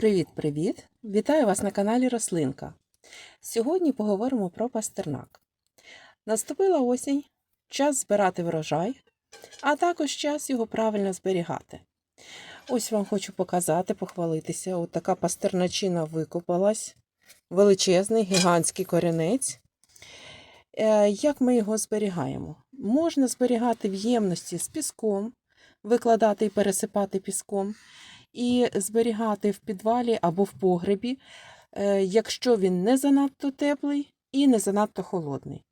Привіт-привіт! Вітаю вас на каналі Рослинка. Сьогодні поговоримо про пастернак. Наступила осінь, час збирати врожай, а також час його правильно зберігати. Ось вам хочу показати, похвалитися. От така пастерначина викопалась, величезний, гігантський корінець. Е, Як ми його зберігаємо? Можна зберігати в ємності з піском, викладати і пересипати піском і зберігати в підвалі або в погребі, е, якщо він не занадто теплий і не занадто холодний.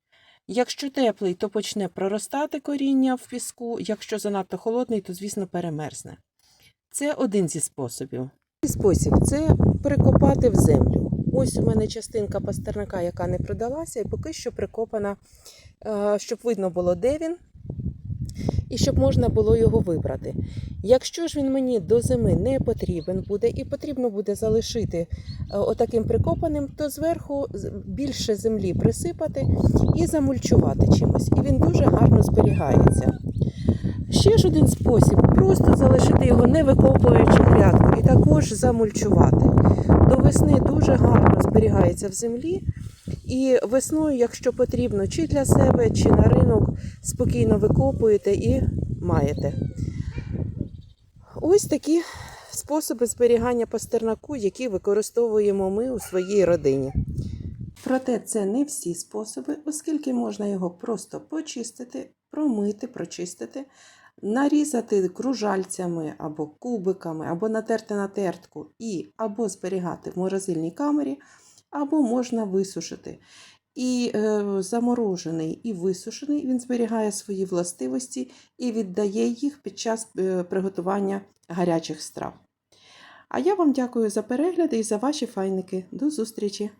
Якщо теплий, то почне проростати коріння в піску, якщо занадто холодний, то, звісно, перемерзне. Це один зі способів. Спосіб це прикопати в землю. Ось у мене частинка пастернака, яка не продалася, і поки що прикопана, е, щоб видно було, де він, і щоб можна було його вибрати. Якщо ж він мені до зими не потрібен буде і потрібно буде залишити е, отаким прикопаним, то зверху більше землі присипати і замульчувати чимось. І він дуже гарно зберігається. Ще ж один спосіб просто залишити його не викопуючи грядку і також замульчувати. До весни дуже гарно зберігається в землі. І весною, якщо потрібно, чи для себе, чи на ринок, спокійно викопуєте і маєте. Ось такі способи зберігання пастернаку, які використовуємо ми у своїй родині. Проте це не всі способи, оскільки можна його просто почистити, промити, прочистити, нарізати кружальцями або кубиками, або натерти на тертку і або зберігати в морозильній камері, або можна висушити. І е, заморожений і висушений він зберігає свої властивості і віддає їх під час е, приготування гарячих страв. А я вам дякую за перегляди і за ваші файники. До зустрічі!